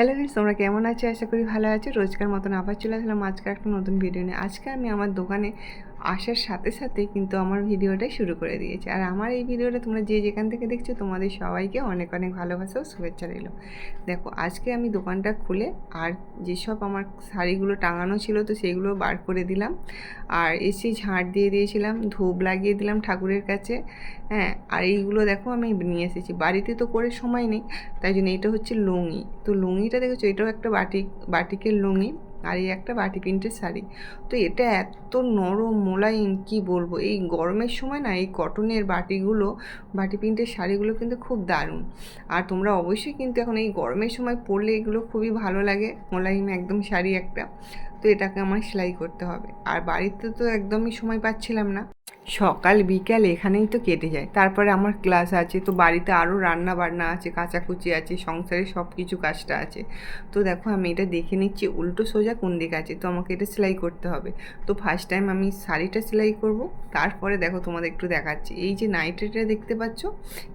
Hello friends তোমরা কেমন আছো? আশা করি ভালো আছো। রোজকার মতন আবার চলে আসলাম আজকে একটা নতুন ভিডিও নিয়ে। আজকে আমি আমার দোকানে আসার সাথে সাথে কিন্তু আমার ভিডিওটাই শুরু করে দিয়েছে। আর আমার এই ভিডিওটা তোমরা যে যেখান থেকে দেখছ, তোমাদের সবাইকে অনেক অনেক ভালোবাসা ও শুভেচ্ছা রইল। দেখো, আজকে আমি দোকানটা খুলে আর যেসব আমার শাড়িগুলো টাঙানো ছিল তো সেগুলো বার করে দিলাম। আর এসে ঝাঁট দিয়ে দিয়েছিলাম, ধূপ লাগিয়ে দিলাম ঠাকুরের কাছে। হ্যাঁ আর এইগুলো দেখো আমি নিয়ে এসেছি। বাড়িতে তো করে সময় নেই, তাই জন্য এটা হচ্ছে লুঙ্গি। তো লুঙ্গিটা দেখেছ? এটাও একটা বাটিক, বাটিকের লুঙ্গি। আর এই একটা বাটি প্রিন্টের শাড়ি। তো এটা এত নরম, মোলায়েম, কি বলব? এই গরমের সময় না এই কটনের বাটিগুলো, বাটি প্রিন্টের শাড়িগুলো কিন্তু খুব দারুণ। আর তোমরা অবশ্যই কিন্তু এখন এই গরমের সময় পরলে এগুলো খুবই ভালো লাগে। মোলায়েম একদম শাড়ি একটা। তো এটাকে আমার সেলাই করতে হবে। আর বাড়িতে তো একদমই সময় পাচ্ছিলাম না। সকাল, বিকাল এখানেই তো কেটে যায়। তারপরে আমার ক্লাস আছে, তো বাড়িতে আরও রান্না বান্না আছে, কাচাকুচি আছে সংসারে সব কিছু কাজটা আছে। তো দেখো, আমি এটা দেখে নিচ্ছি, উল্টো সোজা কোন দিকে আছে, তো আমাকে এটা সেলাই করতে হবে। তো ফার্স্ট টাইম আমি শাড়িটা সেলাই করব, তারপরে দেখো তোমাদের একটু দেখাচ্ছি। এই যে নাইটিটা দেখতে পাচ্ছ,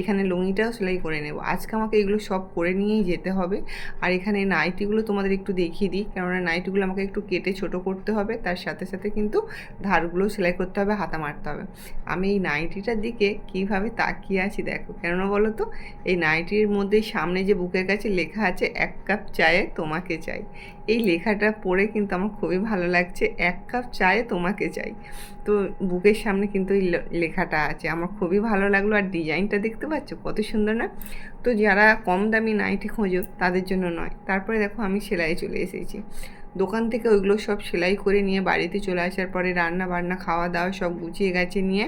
এখানে লুঙিটাও সেলাই করে নেব। আজকে আমাকে এগুলো সব করে নিয়েই যেতে হবে। আর এখানে নাইটিগুলো তোমাদের একটু দেখিয়ে দিই, কেননা নাইটিগুলো আমাকে একটু কেটে ছোট করতে হবে, তার সাথে সাথে কিন্তু ধারগুলো সেলাই করতে হবে, হাতা মারতে হবে। আমি এই নাইটিটার দিকে কীভাবে তাকিয়ে আছি দেখো। কেননা বলো তো, এই নাইটির মধ্যে সামনে যে বুকের কাছে লেখা আছে, এক কাপ চায়ে তোমাকে চাই। এই লেখাটা পড়ে কিন্তু আমার খুবই ভালো লাগছে, এক কাপ চায়ে তোমাকে চাই। তো বুকের সামনে কিন্তু এই লেখাটা আছে। আমার খুবই ভালো লাগল। আর ডিজাইনটা দেখতে পাচ্ছ? কত সুন্দর না? তো যারা কম দামি নাইটি খোঁজো, তাদের জন্য নয়। তারপরে দেখো আমি সেলাই চলে এসেছি। দোকান থেকে ওইগুলো সব সেলাই করে নিয়ে বাড়িতে চলে আসার পরে রান্না বান্না, খাওয়া দাওয়া সব গুছিয়ে গেছে নিয়ে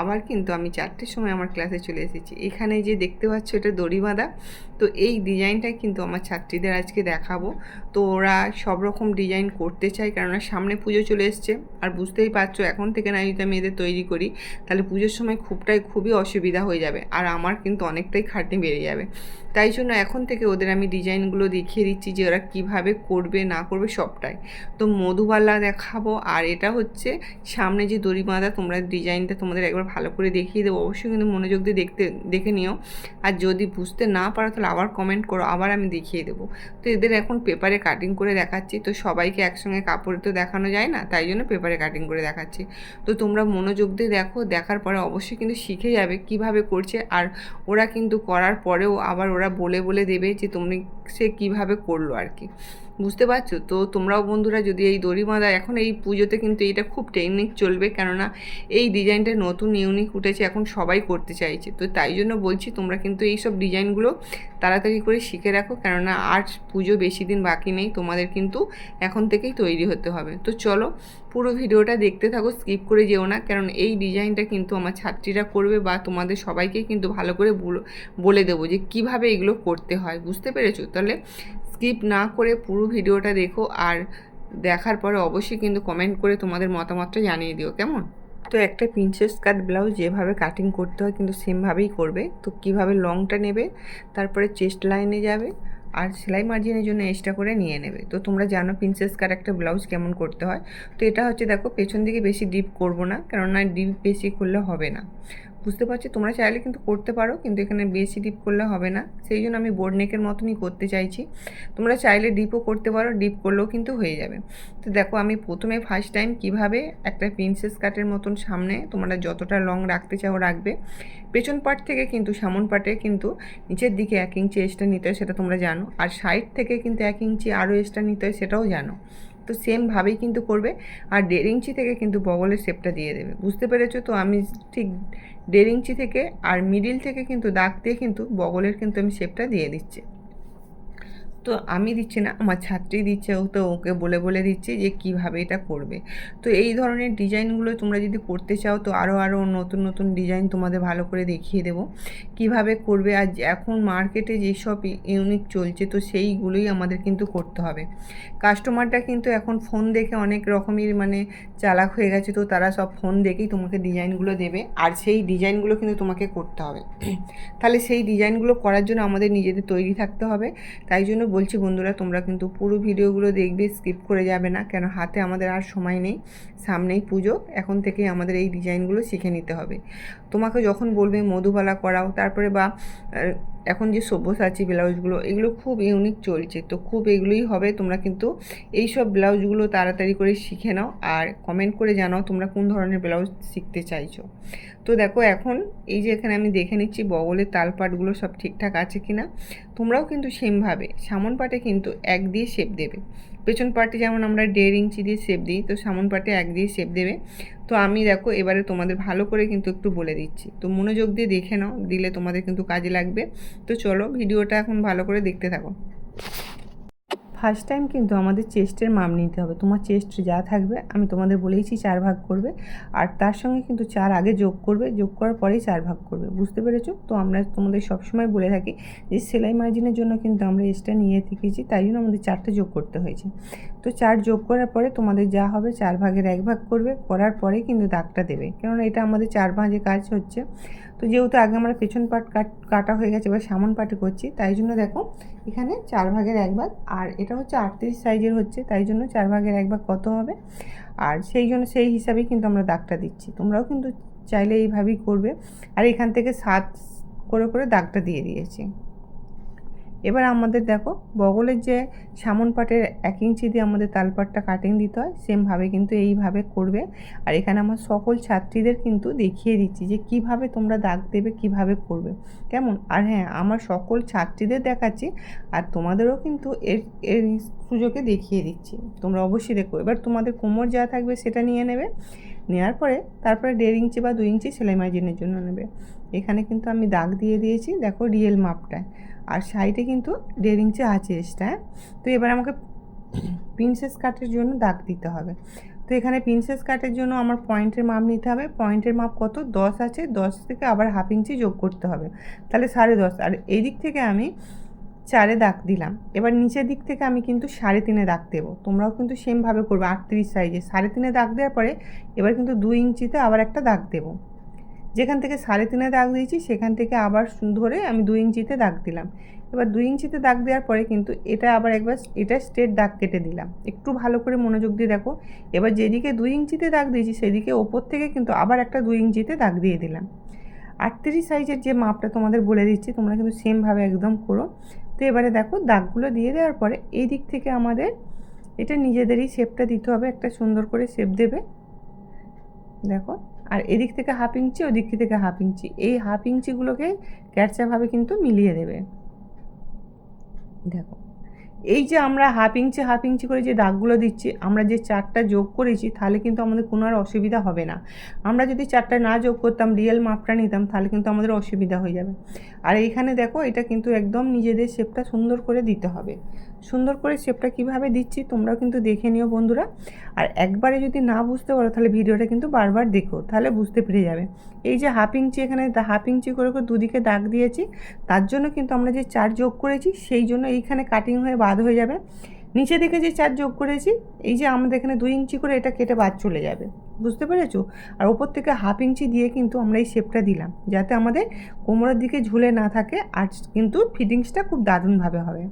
আবার কিন্তু আমি চারটের সময় আমার ক্লাসে চলে এসেছি। এখানে যে দেখতে পাচ্ছ এটা দড়ি বাঁধা। তো এই ডিজাইনটাই কিন্তু আমার ছাত্রীদের আজকে দেখাবো। তো ওরা সব রকম ডিজাইন করতে চায়, কেননা সামনে পুজো চলে এসছে। আর বুঝতেই পারছ, এখন থেকে না যদি আমি এদের তৈরি করি, তাহলে পুজোর সময় খুবটাই খুবই অসুবিধা হয়ে যাবে। আর আমার কিন্তু অনেকটাই খাটনি বেড়ে যাবে। তাই জন্য এখন থেকে ওদের আমি ডিজাইনগুলো দেখিয়ে দিচ্ছি যে ওরা কীভাবে করবে, না করবে, সবটাই। তো মধুবালা দেখাবো, আর এটা হচ্ছে সামনে যে দড়ি বাঁধা তোমরা ডিজাইনটা তোমাদের একবার ভালো করে দেখিয়ে দেবো। অবশ্যই কিন্তু মনোযোগ দিয়ে দেখতে, দেখে নিও। আর যদি বুঝতে না পারো, তাহলে আবার কমেন্ট করো, আবার আমি দেখিয়ে দেবো। তো এদের এখন পেপারে কাটিং করে দেখাচ্ছি, তো সবাইকে একসঙ্গে কাপড়ে তো দেখানো যায় না, তাই জন্য পেপারে কাটিং করে দেখাচ্ছি। তো তোমরা মনোযোগ দিয়ে দেখো, দেখার পরে অবশ্যই কিন্তু শিখে যাবে কীভাবে করছে, আর ওরা কিন্তু করার পরেও আবার ওরা বলে বলে দেবে যে তুমি সে কীভাবে করল আর কি। বুঝতে পারছ? তো তোমরাও বন্ধুরা যদি এই দড়ি বাঁধা এখন এই পুজোতে কিন্তু এইটা খুব টেকনিক চলবে, কেননা এই ডিজাইনটা নতুন ইউনিক উঠেছে, এখন সবাই করতে চাইছে। তো তাই জন্য বলছি, তোমরা কিন্তু এই সব ডিজাইনগুলো তাড়াতাড়ি করে শিখে রাখো, কেননা আর পুজো বেশি দিন বাকি নেই, তোমাদের কিন্তু এখন থেকেই তৈরি হতে হবে। তো চলো, পুরো ভিডিওটা দেখতে থাকো, স্কিপ করে যেও না কারণ এই ডিজাইনটা কিন্তু আমার ছাত্রীরা করবে বা তোমাদের সবাইকে কিন্তু ভালো করে বলে দেবো যে কীভাবে এগুলো করতে হয়, বুঝতে পেরেছ? তাহলে স্কিপ না করে পুরো ভিডিওটা দেখো, আর দেখার পরে অবশ্যই কিন্তু কমেন্ট করে তোমাদের মতামতটা জানিয়ে দিও, কেমন? তো একটা প্রিন্সেস কাট ব্লাউজ যেভাবে কাটিং করতে হয় কিন্তু সেমভাবেই করবে। তো কীভাবে লংটা নেবে, তারপরে চেস্ট লাইনে যাবে আর সেলাই মার্জিনের জন্য এক্সট্রা করে নিয়ে নেবে। তো তোমরা জানো প্রিন্সেস কাট একটা ব্লাউজ কেমন করতে হয়। তো এটা হচ্ছে দেখো পেছন দিকে বেশি ডিপ করব না, কেননা ডিপ বেশি করলে হবে না। বুঝতে পারছি, তোমরা চাইলে কিন্তু করতে পারো, কিন্তু এখানে বেশি ডিপ করলে হবে না। সেই জন্য আমি বোর্ড নেকের মতনই করতে চাইছি। তোমরা চাইলে ডিপও করতে পারো ডিপ করলেও কিন্তু হয়ে যাবে। তো দেখো, আমি প্রথমে ফার্স্ট টাইম কীভাবে একটা প্রিন্সেস কাটের মতন সামনে তোমরা যতটা লং রাখতে চাও রাখবে। পেছন পার্ট থেকে কিন্তু, সামন পার্টে কিন্তু নিচের দিকে এক ইঞ্চি এক্সট্রা নিতে হয়, সেটা তোমরা জানো। আর সাইড থেকে কিন্তু এক ইঞ্চি আরও এক্সট্রা নিতে হয়, সেটাও জানো। তো সেমভাবেই কিন্তু করবে। আর দেড় ইঞ্চি থেকে কিন্তু বগলের শেপটা দিয়ে দেবে। বুঝতে পেরেছ তো? আমি ঠিক দেড় ইঞ্চি থেকে আর মিডিল থেকে কিন্তু দাগ দিয়ে কিন্তু বগলের কিন্তু আমি শেপটা দিয়ে দিচ্ছি। তো আমি দিচ্ছি না, আমার ছাত্রী দিচ্ছে, ও তো ওকে বলে বলে দিচ্ছে যে কীভাবে এটা করবে। তো এই ধরনের ডিজাইনগুলো তোমরা যদি করতে চাও, তো আরও আরও নতুন নতুন ডিজাইন তোমাদের ভালো করে দেখিয়ে দেবো। কীভাবে করবে আর এখন মার্কেটে যেসব ইউনিক চলছে, তো সেইগুলোই আমাদের কিন্তু করতে হবে। কাস্টমারটা কিন্তু এখন ফোন দেখে অনেক রকমের মানে চালাক হয়ে গেছে, তো তারা সব ফোন দেখেই তোমাকে ডিজাইনগুলো দেবে, আর সেই ডিজাইনগুলো কিন্তু তোমাকে করতে হবে। তাহলে সেই ডিজাইনগুলো করার জন্য আমাদের নিজেদের তৈরি থাকতে হবে। তাই জন্য বলছি, বন্ধুরা, তোমরা কিন্তু পুরো ভিডিওগুলো দেখবে, স্কিপ করে যাবে না, কেন হাতে আমাদের আর সময় নেই, সামনেই পুজো, এখন থেকে আমাদের এই ডিজাইনগুলো শিখে নিতে হবে। তোমাকে যখন বলবে মধুবালা করাও, তারপরে বা এখন যে সব্যসাচী ব্লাউজগুলো, এগুলো খুব ইউনিক চলছে। তো খুব এগুলোই হবে, তোমরা কিন্তু এই সব ব্লাউজগুলো তাড়াতাড়ি করে শিখে নাও আর কমেন্ট করে জানাও তোমরা কোন ধরনের ব্লাউজ শিখতে চাইছো। তো দেখো এখন এই যে এখানে আমি দেখে নিচ্ছি বগলের তালপাটগুলো সব ঠিকঠাক আছে কি না তোমরাও কিন্তু সেমভাবে সামন পাটে কিন্তু এক দিয়ে শেপ দেবে। পেছন পাটে যেমন আমরা দেড় ইঞ্চি দিয়ে শেপ দিই, তো সামন পাটে এক দিয়ে শেপ দেবে। তো আমি দেখো এবারে তোমাদের ভালো করে কিন্তু একটু বলে দিচ্ছি। তো মনোযোগ দিয়ে দেখে নাও, দিলে তোমাদের কিন্তু কাজে লাগবে। তো চলো ভিডিওটা এখন ভালো করে দেখতে থাকো। ফার্স্ট টাইম কিন্তু আমাদের চেস্টের মাপ নিতে হবে। তোমার চেস্ট যা থাকবে, আমি তোমাদের বলেইছি চার ভাগ করবে। আর তার সঙ্গে কিন্তু চার আগে যোগ করবে, যোগ করার পরেই চার ভাগ করবে। বুঝতে পেরেছ? তো আমরা তোমাদের সবসময় বলে থাকি যে সেলাই মার্জিনের জন্য কিন্তু আমরা এক্সট্রা নিয়ে থেকেছি, তাই জন্য আমাদের চারটে যোগ করতে হয়েছে। তো চার যোগ করার পরে তোমাদের যা হবে, চার ভাগের এক ভাগ করবে, করার পরেই কিন্তু দাগটা দেবে। কেননা এটা আমাদের চার ভাঁজে কাজ হচ্ছে। তো যেহেতু আগে আমরা পেছন পাট কাট হয়ে গেছে, এবার সামন পাটে করছি, তাই জন্য দেখো এখানে চার ভাগের এক ভাগ, আর এটা হচ্ছে আটত্রিশ সাইজের হচ্ছে, তাই জন্য চার ভাগের এক ভাগ কত হবে? আর সেই জন্য সেই হিসাবেই কিন্তু আমরা দাগটা দিচ্ছি, তোমরাও কিন্তু চাইলে এইভাবেই করবে। আর এখান থেকে সাত করে করে দাগটা দিয়ে দিয়েছি। এবার আমাদের দেখো, বগলের যে সামন পাটের এক ইঞ্চি দিয়ে আমাদের তালপাটটা কাটিং দিতে হয় সেমভাবে কিন্তু এইভাবে করবে। আর এখানে আমার সকল ছাত্রীদের কিন্তু দেখিয়ে দিচ্ছি যে কীভাবে তোমরা দাগ দেবে, কীভাবে করবে। কেমন? আর হ্যাঁ আমার সকল ছাত্রীদের দেখাচ্ছি, আর তোমাদেরও কিন্তু এর এর সুযোগে দেখিয়ে দিচ্ছি। তোমরা অবশ্যই দেখো। এবার তোমাদের কোমর যা থাকবে সেটা নিয়ে নেবে। নেওয়ার পরে তারপরে দেড় ইঞ্চি বা দুই ইঞ্চি সেলাই মার্জিনের জন্য নেবে। এখানে কিন্তু আমি দাগ দিয়ে দিয়েছি, দেখো রিয়েল মাপটায়। আর সাইডে কিন্তু দেড় ইঞ্চি আছে এক্সট্রা হ্যাঁ? তো এবার আমাকে প্রিন্সেস কাটের জন্য দাগ দিতে হবে। তো এখানে প্রিন্সেস কাটের জন্য আমার পয়েন্টের মাপ নিতে হবে। পয়েন্টের মাপ কত? দশ আছে, দশ থেকে আবার হাফ ইঞ্চি যোগ করতে হবে। তাহলে সাড়ে দশ। আর এই দিক থেকে আমি চারে দাগ দিলাম। এবার নিচের দিক থেকে আমি কিন্তু সাড়ে তিনে দাগ দেবো। তোমরাও কিন্তু সেমভাবে করবে, আটত্রিশ সাইজে সাড়ে তিনে দাগ দেওয়ার পরে এবার কিন্তু দুই ইঞ্চিতে আবার একটা দাগ দেবো। যেখান থেকে সাড়ে তিনে দাগ দিয়েছি, সেখান থেকে আবার ধরে আমি দুই ইঞ্চিতে দাগ দিলাম। এবার দুই ইঞ্চিতে দাগ দেওয়ার পরে কিন্তু এটা আবার একবার এটা স্ট্রেট দাগ কেটে দিলাম। একটু ভালো করে মনোযোগ দিয়ে দেখো। এবার যেদিকে দুই ইঞ্চিতে দাগ দিয়েছি, সেদিকে ওপর থেকে কিন্তু আবার একটা দুই ইঞ্চিতে দাগ দিয়ে দিলাম। আটত্রিশ সাইজের যে মাপটা তোমাদের বলে দিচ্ছি, তোমরা কিন্তু সেমভাবে একদম করো। তো এবারে দেখো দাগগুলো দিয়ে দেওয়ার পরে এই দিক থেকে আমাদের এটা নিজেদেরই শেপটা দিতে হবে, একটা সুন্দর করে শেপ দেবে। দেখো, আর এদিক থেকে হাফ ইঞ্চি, ওদিক থেকে হাফ ইঞ্চি। এই হাফ ইঞ্চিগুলোকে ক্যারচাভাবে কিন্তু মিলিয়ে দেবে। দেখো এই যে আমরা হাফ ইঞ্চি হাফ ইঞ্চি করে যে দাগগুলো দিচ্ছি, আমরা যে চারটা যোগ করেছি, তাহলে কিন্তু আমাদের কোনো আর অসুবিধা হবে না। আমরা যদি চারটা না যোগ করতাম রিয়েল মাপটা নিতাম, তাহলে কিন্তু আমাদের অসুবিধা হয়ে যাবে। আর এইখানে দেখো, এটা কিন্তু একদম নিজেদের শেপটা সুন্দর করে দিতে হবে। সুন্দর করে শেপটা কীভাবে দিচ্ছি, তোমরাও কিন্তু দেখে নিও বন্ধুরা। আর একবারে যদি না বুঝতে পারো, তাহলে ভিডিওটা কিন্তু বারবার দেখো, তাহলে বুঝতে পেরে যাবে। এই যে হাফ ইঞ্চি এখানে হাফ ইঞ্চি করে করে দুদিকে দাগ দিয়েছি, তার জন্য কিন্তু আমরা যে চার যোগ করেছি, সেই জন্য এইখানে কাটিং হয়ে বাদ হয়ে যাবে। নিচে দিকে যে চার যোগ করেছি, এই যে আমাদের এখানে দুই ইঞ্চি করে এটা কেটে বাদ চলে যাবে। বুঝতে পেরেছ? আর ওপর থেকে হাফ ইঞ্চি দিয়ে কিন্তু আমরা এই শেপটা দিলাম, যাতে আমাদের কোমরের দিকে ঝুলে না থাকে আর কিন্তু ফিটিংসটা খুব দারুণভাবে হবে।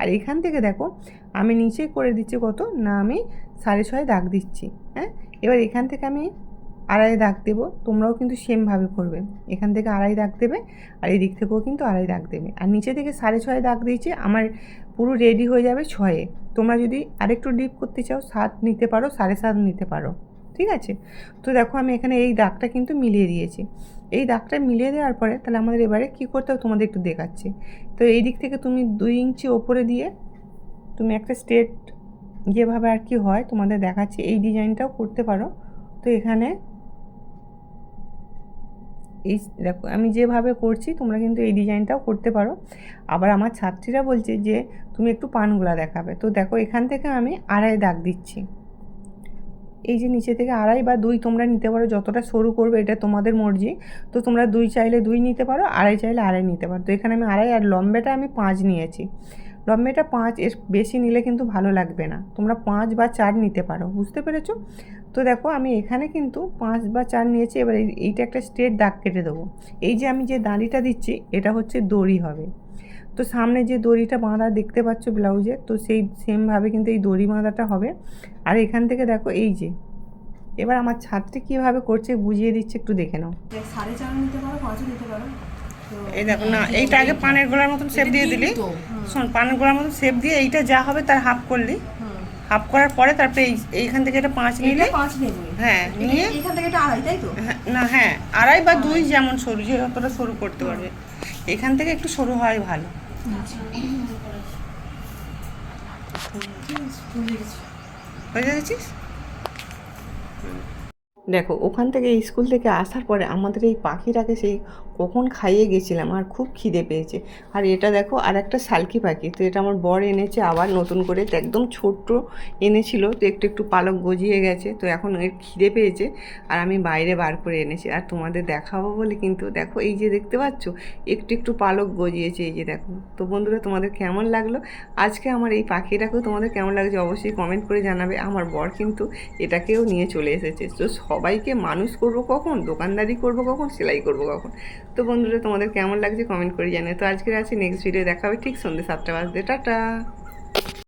আর এখান থেকে দেখো, আমি নিচে করে দিচ্ছি কত? না, আমি সাড়ে ছয় দাগ দিচ্ছি হ্যাঁ? এবার এখান থেকে আমি আড়াই দাগ দেবো, তোমরাও কিন্তু সেমভাবে করবে। এখান থেকে আড়াই দাগ দেবে আর এই দিক থেকেও কিন্তু আড়াই দাগ দেবে। আর নিচে থেকে সাড়ে ছয় দাগ দিয়েছি, আমার পুরো রেডি হয়ে যাবে ছয়ে। তোমরা যদি আরেকটু ডিপ করতে চাও, সাত নিতে পারো, সাড়ে সাত নিতে পারো। ঠিক আছে? তো দেখো আমি এখানে এই দাগটা কিন্তু মিলিয়ে দিয়েছি। এই দাগটা মিলিয়ে দেওয়ার পরে তাহলে আমাদের এবারে কী করতে হবে তোমাদের একটু দেখাচ্ছি। তো এই দিক থেকে তুমি দুই ইঞ্চি ওপরে দিয়ে তুমি একটা স্ট্রেট যেভাবে আর কি হয় তোমাদের দেখাচ্ছি। এই ডিজাইনটাও করতে পারো। তো এখানে এই দেখো, আমি যেভাবে করছি, তোমরা কিন্তু এই ডিজাইনটাও করতে পারো। আবার আমার ছাত্রীরা বলছে যে, তুমি একটু পানগুলা দেখাবে। তো দেখো, এখান থেকে আমি আড়াই দাগ দিচ্ছি। এই যে নিচে থেকে আড়াই বা দুই তোমরা নিতে পারো, যতটা সরু করবে এটা তোমাদের মর্জি। তো তোমরা দুই চাইলে দুই নিতে পারো, আড়াই চাইলে আড়াই নিতে পারো। তো এখানে আমি আড়াই আর লম্বেটা আমি পাঁচ নিয়েছি। লম্বেটা পাঁচ, এর বেশি নিলে কিন্তু ভালো লাগবে না। তোমরা পাঁচ বা চার নিতে পারো, বুঝতে পেরেছ? তো দেখো আমি এখানে কিন্তু পাঁচ বা চার নিয়েছি এবার এইটা একটা স্ট্রেট দাগ কেটে দেবো। এই যে আমি যে দাড়িটা দিচ্ছি এটা হচ্ছে দড়ি হবে। তো সামনে যে দড়িটা বাঁধা দেখতে পাচ্ছ ব্লাউজে তো সেই সেমভাবে কিন্তু এই দড়ি বাঁধাটা হবে। আর এখান থেকে দেখো এই যে এবার আমার ছাত্রী কীভাবে করছে বুঝিয়ে দিচ্ছে একটু দেখে নাও। সাড়ে চার নিতে পারো পাঁচও নিতে পারো। এই দেখো না এইটা আগে পানের গোলার মতন শেপ দিয়ে দিলি। শোন পানের গোলার মতন শেপ দিয়ে এইটা যা হবে তার হাফ করলি। হাফ করার পরে তারপরে এই এইখান থেকে এটা পাঁচ নিলে পাঁচ নেব। হ্যাঁ নিয়ে এখান থেকে এটা আড়াই তাই তো? হ্যাঁ, না হ্যাঁ আড়াই বা দুই যেমন সরু যে যতটা সরু করতে পারবে। এখান থেকে একটু সরু হয় ভালো। হয়ে গেছিস দেখো, ওখান থেকে স্কুল থেকে আসার পরে আমাদের এই পাখিটাকে সেই কখন খাইয়ে গেছিলাম আর খুব খিদে পেয়েছে। আর এটা দেখো, আর একটা শালকি পাখি। তো এটা আমার বর এনেছে, আবার নতুন করে তো একদম ছোট্ট এনেছিল, তো একটু একটু পালক গজিয়ে গেছে, তো এখন এর খিদে পেয়েছে আর আমি বাইরে বার করে এনেছি। আর তোমাদের দেখাবো বলে কিন্তু দেখো, এই যে দেখতে পাচ্ছ, একটু একটু পালক গজিয়েছে, এই যে দেখো। তো বন্ধুরা, তোমাদের কেমন লাগল? আজকে আমার এই পাখিটাকেও তোমাদের কেমন লাগছে অবশ্যই কমেন্ট করে জানাবে। আমার বর কিন্তু এটাকেও নিয়ে চলে এসেছে। তো সবাইকে মানুষ করব কখন? দোকানদারি করব কখন? সেলাই করব কখন? তো বন্ধুরা, তোমাদের কেমন লাগছে কমেন্ট করে জানিয়ে তো আজকে আছি নেক্সট ভিডিও দেখা হবে ঠিক সন্ধ্যে সাতটা বাজতে। টাটা!